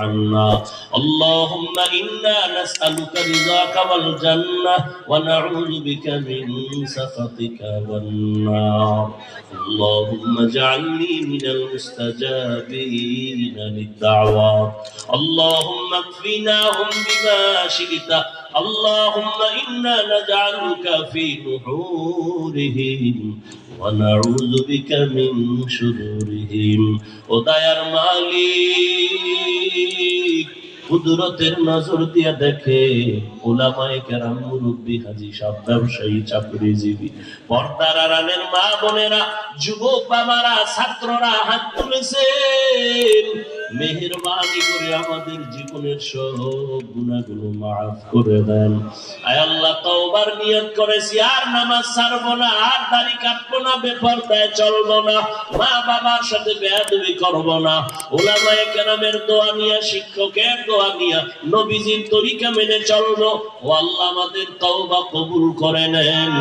عنا اللهم إنا نسألك رضاك والجنة ونعوذ بك من سخطك والنار اللهم اجعلني من المستجابين للدعوات اللهم اكفناهم بما شئت اللهم إنا نجعلك في نحورهم ونعوذ بك من شرورهم ودير مالي কুদরতের নজর দিয়া দেখে ওলামায় কেরাম মুরব্বী হাজি সব ব্যবসায়ী, চাকরিজীবী, পর্দার আড়ালের মা বোনেরা, যুবক বাবারা, ছাত্ররা হাত তুলেছেন। মেহেরবানি করে আমাদের জীবনের সব গুণাগুলো মাফ করে দেন। আয় আল্লাহ, তওবার নিয়ত করেছি, আর নামাজ ছাড়বো না, আর দাড়ি কাটবো না চলবো না, মা বাবার সাথে বেয়াদবি না। কেরামের দোয়া শিক্ষকের দোয়া নবীজির তরিকা মেনে চলবো। ও আল্লাহ আমাদের তওবা কবুল করে নেন।